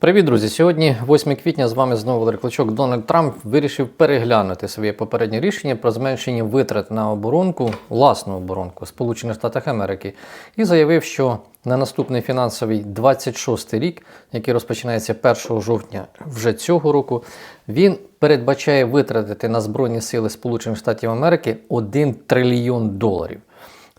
Привіт, друзі! Сьогодні, 8 квітня, з вами знову Валерій Клочок. Дональд Трамп вирішив переглянути своє попереднє рішення про зменшення витрат на оборонку, власну оборонку Сполучених Штатах Америки, і заявив, що на наступний фінансовий 26 рік, який розпочинається 1 жовтня вже цього року, він передбачає витратити на Збройні Сили Сполучених Штатів Америки 1 трильйон доларів.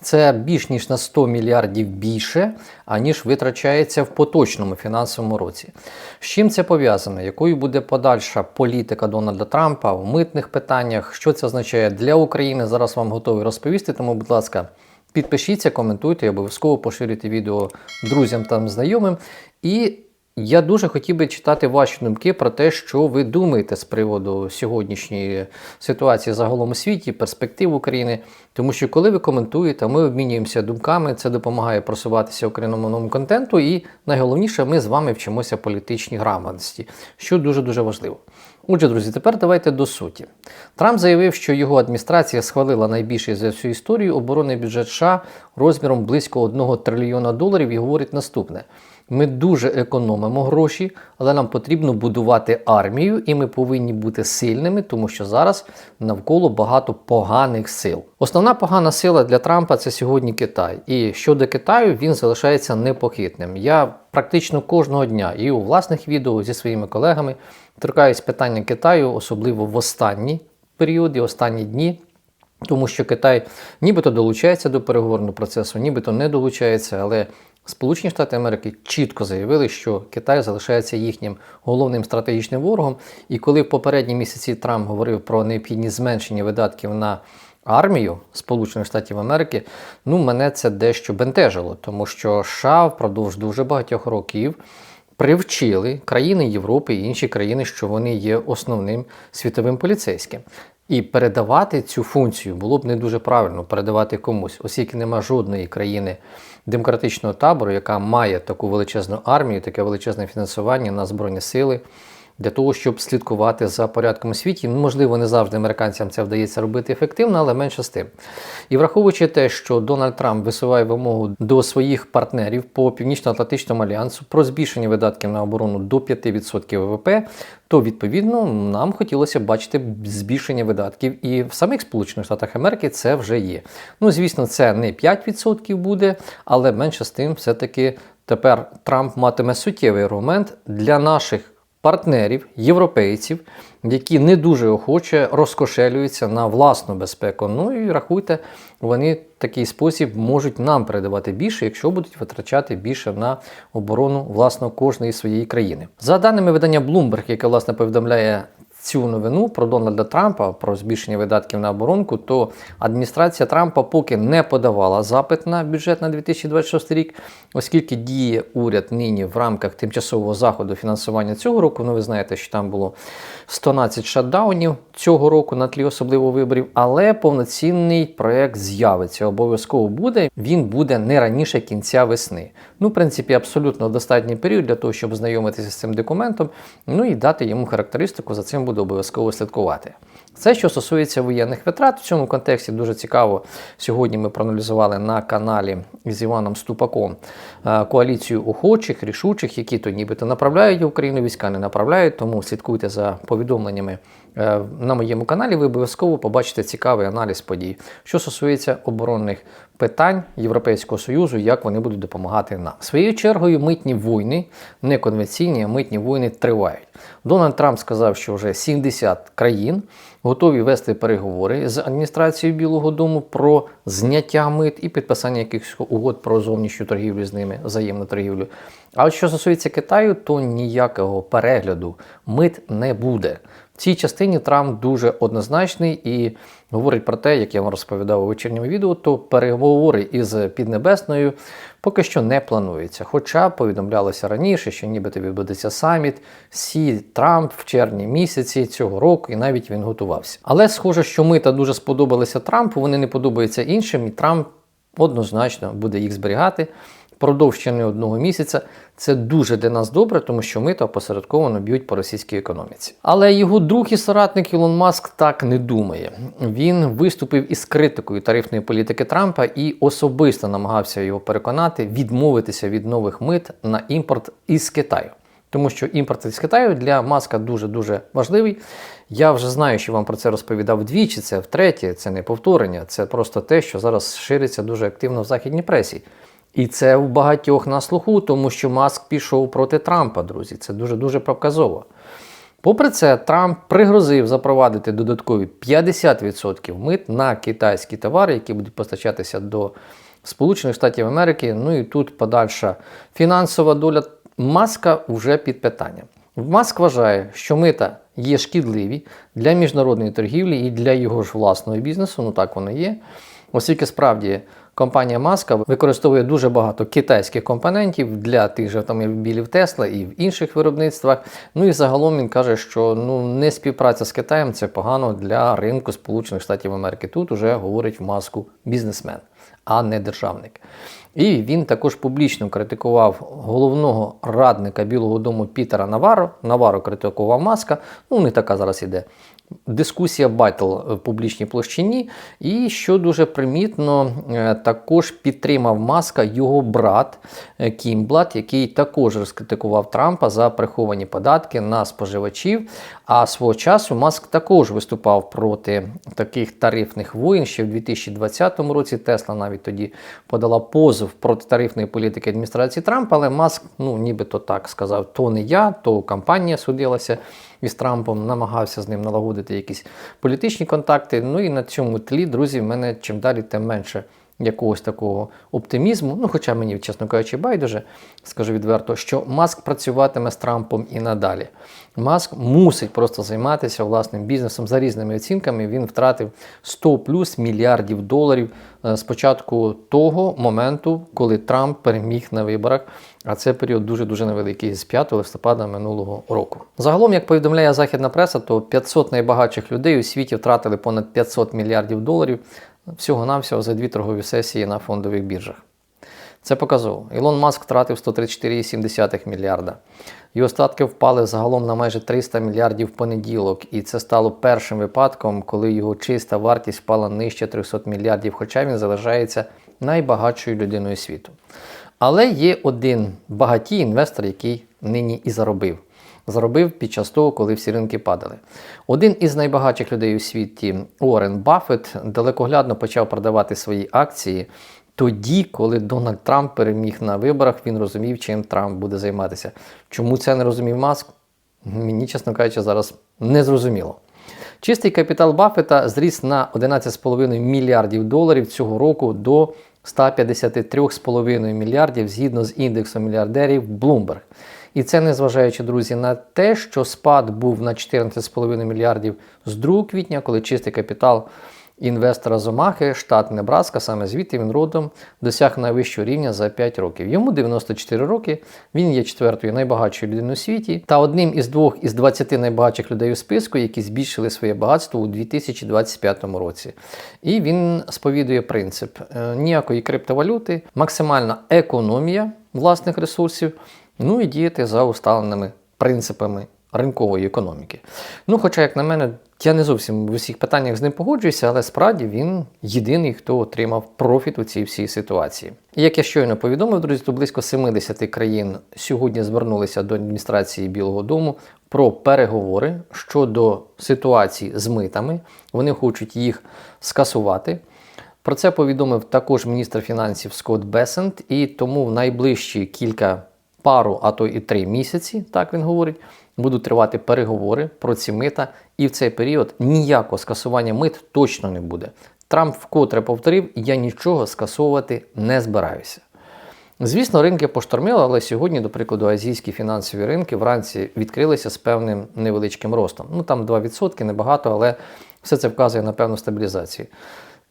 Це більш ніж на 100 мільярдів більше, аніж витрачається в поточному фінансовому році. З чим це пов'язано? Якою буде подальша політика Дональда Трампа в митних питаннях? Що це означає для України? Зараз вам готовий розповісти. Тому, будь ласка, підпишіться, коментуйте, обов'язково поширюйте відео друзям та знайомим. І я дуже хотів би читати ваші думки про те, що ви думаєте з приводу сьогоднішньої ситуації загалом у світі, перспектив України. Тому що коли ви коментуєте, ми обмінюємося думками, це допомагає просуватися україномовному контенту, і найголовніше, ми з вами вчимося політичній грамотності, що дуже дуже важливо. Отже, друзі, тепер давайте до суті. Трамп заявив, що його адміністрація схвалила найбільший за всю історію оборонний бюджет США розміром близько 1 трильйона доларів і говорить наступне. Ми дуже економимо гроші, але нам потрібно будувати армію, і ми повинні бути сильними, тому що зараз навколо багато поганих сил. Основна погана сила для Трампа це сьогодні Китай. І щодо Китаю він залишається непохитним. Я практично кожного дня і у власних відео зі своїми колегами торкаюсь питання Китаю, особливо в останні періоди, останні дні. Тому що Китай нібито долучається до переговорного процесу, нібито не долучається, але Сполучені Штати Америки чітко заявили, що Китай залишається їхнім головним стратегічним ворогом. І коли в попередні місяці Трамп говорив про необхідність зменшення видатків на армію Сполучених Штатів Америки, ну мене це дещо бентежило, тому що США впродовж дуже багатьох років. Привчили країни Європи і інші країни, що вони є основним світовим поліцейським. І передавати цю функцію було б не дуже правильно передавати комусь, оскільки нема жодної країни демократичного табору, яка має таку величезну армію, таке величезне фінансування на збройні сили. Для того, щоб слідкувати за порядком у світі, ну, можливо, не завжди американцям це вдається робити ефективно, але менше з тим. І враховуючи те, що Дональд Трамп висуває вимогу до своїх партнерів по Північно-Атлантичному альянсу про збільшення видатків на оборону до 5% ВВП, то відповідно нам хотілося бачити збільшення видатків. І в самих Сполучених Штатах Америки це вже є. Ну, звісно, це не 5% буде, але менше з тим, все-таки тепер Трамп матиме суттєвий аргумент для наших партнерів, європейців, які не дуже охоче розкошелюються на власну безпеку. Ну і рахуйте, вони в такий спосіб можуть нам передавати більше, якщо будуть витрачати більше на оборону власне кожної своєї країни. За даними видання Bloomberg, яке власне повідомляє цю новину про Дональда Трампа, про збільшення видатків на оборонку, то адміністрація Трампа поки не подавала запит на бюджет на 2026 рік, оскільки діє уряд нині в рамках тимчасового заходу фінансування цього року. Ну, ви знаєте, що там було 112 шатдаунів цього року на тлі особливо виборів, але повноцінний проект з'явиться. Обов'язково буде. Він буде не раніше кінця весни. Ну, в принципі, абсолютно достатній період для того, щоб знайомитися з цим документом, ну і дати йому характеристику. За цим буде обов'язково слідкувати. Це, що стосується воєнних витрат, в цьому контексті дуже цікаво. Сьогодні ми проаналізували на каналі з Іваном Ступаком е, коаліцію охочих, рішучих, які то нібито направляють Україну війська, не направляють, тому слідкуйте за повідомленнями на моєму каналі. Ви обов'язково побачите цікавий аналіз подій, що стосується оборонних питань Європейського Союзу, як вони будуть допомагати нам. Своєю чергою митні війни, не конвенційні, а митні війни тривають. Дональд Трамп сказав, що вже 70 країн готові вести переговори з адміністрацією Білого Дому про зняття мит і підписання якихось угод про зовнішню торгівлю з ними, взаємну торгівлю. А от що стосується Китаю, то ніякого перегляду мит не буде. Цій частині Трамп дуже однозначний і говорить про те, як я вам розповідав у вечірньому відео, то переговори із Піднебесною поки що не плануються. Хоча повідомлялося раніше, що нібито відбудеться саміт Сі Трамп в червні місяці цього року, і навіть він готувався. Але схоже, що мита дуже сподобалися Трампу, вони не подобаються іншим, і Трамп однозначно буде їх зберігати. Продовж ще не одного місяця це дуже для нас добре, тому що ми то опосередковано б'ють по російській економіці. Але його друг і соратник Ілон Маск так не думає. Він виступив із критикою тарифної політики Трампа і особисто намагався його переконати відмовитися від нових мит на імпорт із Китаю. Тому що імпорт з Китаю для маска дуже-дуже важливий. Я вже знаю, що вам про це розповідав двічі, це втретє, це не повторення, це просто те, що зараз шириться дуже активно в західній пресі. І це у багатьох на слуху, тому що Маск пішов проти Трампа, друзі. Це дуже-дуже показово. Попри це, Трамп пригрозив запровадити додаткові 50% мит на китайські товари, які будуть постачатися до Сполучених Штатів Америки. Ну і тут подальша фінансова доля Маска вже під питанням. Маск вважає, що мита є шкідливі для міжнародної торгівлі і для його ж власного бізнесу. Ну так воно є. Оскільки справді компанія Маска використовує дуже багато китайських компонентів для тих же автомобілів Тесла і в інших виробництвах. Ну і загалом він каже, що ну не співпраця з Китаєм це погано для ринку Сполучених Штатів Америки. Тут уже говорить в маску бізнесмен, а не державник. І він також публічно критикував головного радника Білого Дому Пітера Наваро. Наваро критикував Маска. Ну, не така зараз іде. Дискусія батл в публічній площині. І що дуже примітно, е, також підтримав Маска його брат е, Кімблат, який також розкритикував Трампа за приховані податки на споживачів. А свого часу Маск також виступав проти таких тарифних воїн. Ще в 2020 році Тесла навіть тоді подала позов проти тарифної політики адміністрації Трампа, але Маск, ну нібито так сказав, то не я, то компанія судилася із Трампом, намагався з ним налагодити якісь політичні контакти. Ну і на цьому тлі, друзі, в мене чим далі, тим менше якогось такого оптимізму. Ну, хоча мені, чесно кажучи, байдуже, скажу відверто, що Маск працюватиме з Трампом і надалі. Маск мусить просто займатися власним бізнесом за різними оцінками. Він втратив 100 плюс мільярдів доларів е, з початку того моменту, коли Трамп переміг на виборах. А це період дуже-дуже невеликий з 5 листопада минулого року. Загалом, як повідомляє західна преса, то 500 найбагатших людей у світі втратили понад 500 мільярдів доларів всього-навсього за дві торгові сесії на фондових біржах. Це показово. Ілон Маск втратив 134,7 мільярда. Його статки впали загалом на майже 300 мільярдів в понеділок, і це стало першим випадком, коли його чиста вартість впала нижче 300 мільярдів, хоча він залишається найбагатшою людиною світу. Але є один багатій інвестор, який нині і заробив. Заробив під час того, коли всі ринки падали. Один із найбагатших людей у світі, Уоррен Баффет, далекоглядно почав продавати свої акції тоді, коли Дональд Трамп переміг на виборах, він розумів, чим Трамп буде займатися. Чому це не розумів Маск? Мені, чесно кажучи, зараз не зрозуміло. Чистий капітал Баффета зріс на 11,5 мільярдів доларів цього року до 153,5 мільярдів згідно з індексом мільярдерів Bloomberg. І це незважаючи, друзі, на те, що спад був на 14,5 мільярдів з 2 квітня, коли чистий капітал інвестора з Омахи, штат Небраска, саме звідти він родом, досяг найвищого рівня за 5 років. Йому 94 роки, він є четвертою найбагатшою людиною у світі та одним із двох із 20 найбагатших людей у списку, які збільшили своє багатство у 2025 році. І він сповідує принцип е, ніякої криптовалюти, максимальна економія власних ресурсів, ну і діяти за усталеними принципами ринкової економіки. Ну, хоча, як на мене, я не зовсім в усіх питаннях з ним погоджуюся, але справді він єдиний, хто отримав профіт у цій всій ситуації. І як я щойно повідомив, друзі, то близько 70 країн сьогодні звернулися до адміністрації Білого Дому про переговори щодо ситуації з митами. Вони хочуть їх скасувати. Про це повідомив також міністр фінансів Скотт Бесент, і тому в найближчі кілька пару, а то і три місяці, так він говорить, будуть тривати переговори про ці мита, і в цей період ніякого скасування мит точно не буде. Трамп вкотре повторив: я нічого скасовувати не збираюся. Звісно, ринки поштормили, але сьогодні, до прикладу, азійські фінансові ринки вранці відкрилися з певним невеличким ростом. Ну там 2%, небагато, але все це вказує на певну стабілізацію.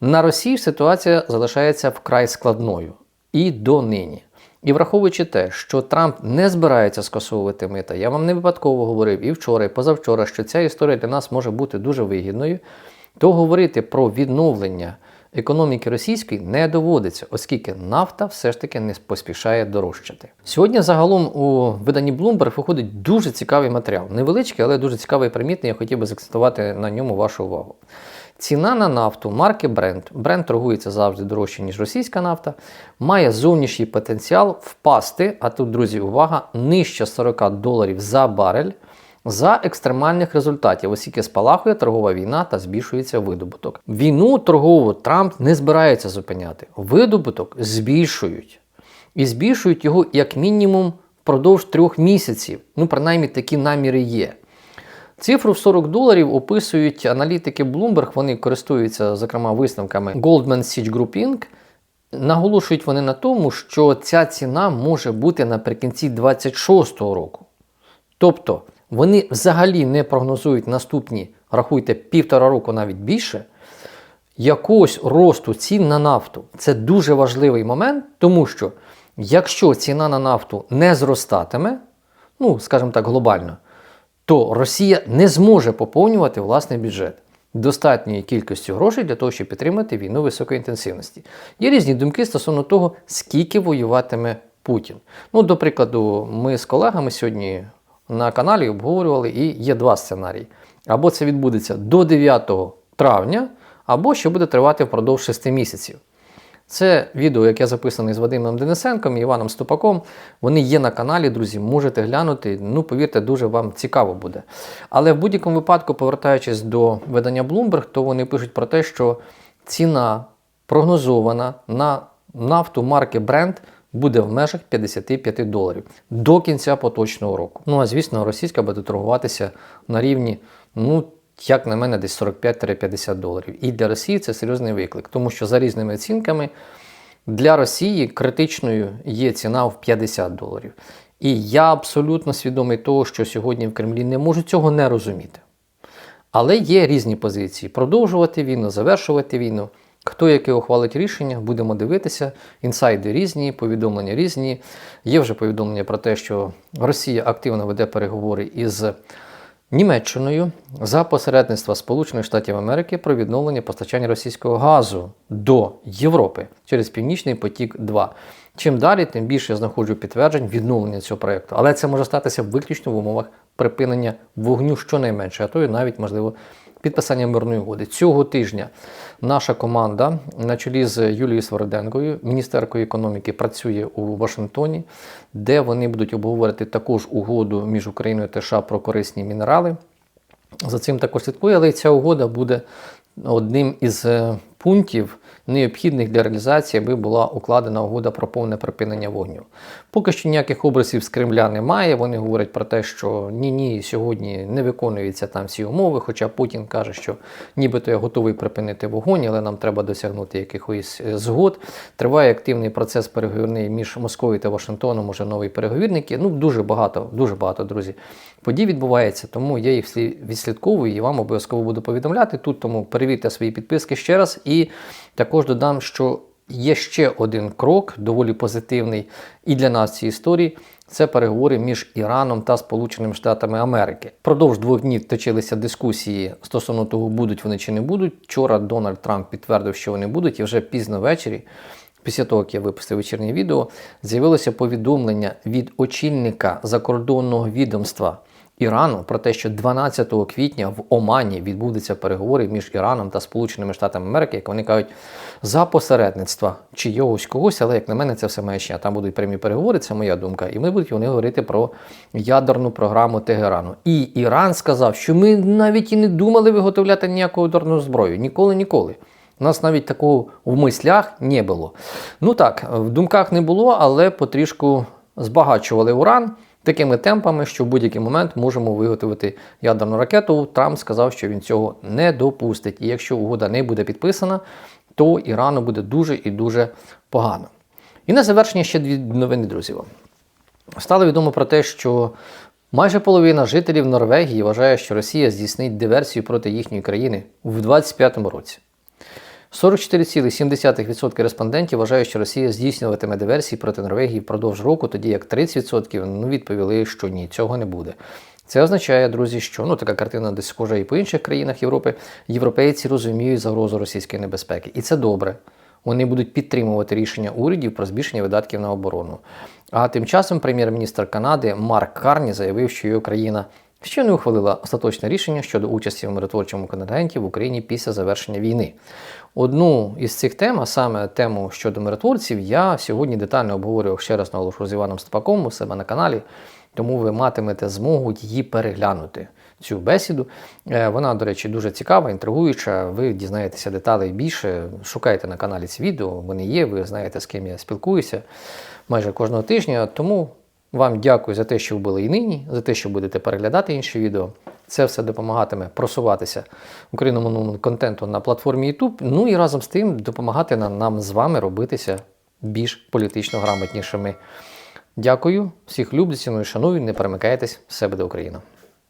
На Росії ситуація залишається вкрай складною і донині. І враховуючи те, що Трамп не збирається скасовувати мита, я вам не випадково говорив і вчора, і позавчора, що ця історія для нас може бути дуже вигідною, то говорити про відновлення економіки російської не доводиться, оскільки нафта все ж таки не поспішає дорожчати. Сьогодні загалом у виданні Bloomberg виходить дуже цікавий матеріал. Невеличкий, але дуже цікавий і примітний. Я хотів би закцентувати на ньому вашу увагу. Ціна на нафту марки Brent, Brent торгується завжди дорожче, ніж російська нафта, має зовнішній потенціал впасти, а тут, друзі, увага, нижче 40 доларів за барель за екстремальних результатів, оскільки спалахує торгова війна та збільшується видобуток. Війну торгову Трамп не збирається зупиняти. Видобуток збільшують. І збільшують його як мінімум впродовж трьох місяців. Ну, принаймні такі наміри є. Цифру в 40 доларів описують аналітики Bloomberg, вони користуються, зокрема, висновками Goldman Sachs Group Inc. Наголошують вони на тому, що ця ціна може бути наприкінці 26-го року. Тобто вони взагалі не прогнозують наступні, рахуйте, півтора року навіть більше, якогось росту цін на нафту. Це дуже важливий момент, тому що якщо ціна на нафту не зростатиме, ну, скажімо так, глобально, то Росія не зможе поповнювати власний бюджет достатньої кількості грошей для того, щоб підтримати війну високої інтенсивності. Є різні думки стосовно того, скільки воюватиме Путін. Ну, до прикладу, ми з колегами сьогодні на каналі обговорювали, і є два сценарії. Або це відбудеться до 9 травня, або що буде тривати впродовж 6 місяців. Це відео, яке записане з Вадимом Денисенком і Іваном Ступаком. Вони є на каналі, друзі, можете глянути. Ну, повірте, дуже вам цікаво буде. Але в будь-якому випадку, повертаючись до видання Bloomberg, то вони пишуть про те, що ціна прогнозована на нафту марки Brent буде в межах 55 доларів до кінця поточного року. Ну а звісно, російська буде торгуватися на рівні, ну, як на мене, десь 45-50 доларів. І для Росії це серйозний виклик, тому що за різними оцінками для Росії критичною є ціна в 50 доларів. І я абсолютно свідомий того, що сьогодні в Кремлі не можуть цього не розуміти. Але є різні позиції: продовжувати війну, завершувати війну. Хто яке ухвалить рішення, будемо дивитися. Інсайди різні, повідомлення різні. Є вже повідомлення про те, що Росія активно веде переговори із Німеччиною за посередництва Сполучених Штатів Америки про відновлення постачання російського газу до Європи через Північний потік. 2 чим далі, тим більше я знаходжу підтверджень відновлення цього проєкту. Але це може статися виключно в умовах припинення вогню щонайменше, а то і навіть можливо підписання мирної угоди. Цього тижня наша команда на чолі з Юлією Свороденкою, міністеркою економіки, працює у Вашингтоні, де вони будуть обговорити також угоду між Україною та США про корисні мінерали. За цим також слідкує, але ця угода буде одним із е, пунктів необхідних для реалізації, аби була укладена угода про повне припинення вогню. Поки що ніяких образів з Кремля немає. Вони говорять про те, що ні-ні, сьогодні не виконуються там всі умови. Хоча Путін каже, що нібито я готовий припинити вогонь, але нам треба досягнути якихось е, згод. Триває активний процес переговірний між Москвою та Вашингтоном. Уже новий переговірники. Ну дуже багато, дуже багато друзі. Подій відбувається, тому я їх відслідковую і вам обов'язково буду повідомляти тут. Тому перевірте свої підписки ще раз. І також додам, що є ще один крок, доволі позитивний і для нас цієї історії. Це переговори між Іраном та Сполученими Штатами Америки. Продовж двох днів точилися дискусії стосовно того, будуть вони чи не будуть. Вчора Дональд Трамп підтвердив, що вони будуть, і вже пізно ввечері, після того, як я випустив вечірнє відео, з'явилося повідомлення від очільника закордонного відомства Ірану про те, що 12 квітня в Омані відбудуться переговори між Іраном та Сполученими Штатами Америки, як вони кажуть, за посередництва чийогось когось, але як на мене, це все маячня. Там будуть прямі переговори, це моя думка. І ми будуть вони говорити про ядерну програму Тегерану. І Іран сказав, що ми навіть і не думали виготовляти ніяку ядерну зброю. Ніколи, ніколи. У нас навіть такого в мислях не було. Ну так, в думках не було, але потрішку збагачували уран такими темпами, що в будь-який момент можемо виготовити ядерну ракету. Трамп сказав, що він цього не допустить. І якщо угода не буде підписана, то Ірану буде дуже і дуже погано. І на завершення ще дві новини, друзі. Стало відомо про те, що майже половина жителів Норвегії вважає, що Росія здійснить диверсію проти їхньої країни у 2025 році. 44,7% респондентів вважають, що Росія здійснюватиме диверсії проти Норвегії впродовж року, тоді як 30% ну, відповіли, що ні, цього не буде. Це означає, друзі, що ну така картина десь схожа і по інших країнах Європи. Європейці розуміють загрозу російської небезпеки, і це добре. Вони будуть підтримувати рішення урядів про збільшення видатків на оборону. А тим часом прем'єр-міністр Канади Марк Карні заявив, що його країна що не ухвалила остаточне рішення щодо участі в миротворчому контингенті в Україні після завершення війни. Одну із цих тем, а саме тему щодо миротворців, я сьогодні детально обговорював ще раз наголошую з Іваном Степаком у себе на каналі, тому ви матимете змогу її переглянути. Цю бесіду. Е, Вона, до речі, дуже цікава, інтригуюча. Ви дізнаєтеся деталей більше. Шукайте на каналі ці відео, вони є, ви знаєте, з ким я спілкуюся майже кожного тижня. Тому вам дякую за те, що ви були і нині, за те, що будете переглядати інші відео. Це все допомагатиме просуватися українському контенту на платформі YouTube. Ну і разом з тим допомагати нам, з вами робитися більш політично грамотнішими. Дякую, всіх люблю, ціную, шаную, не перемикайтесь, все буде Україна.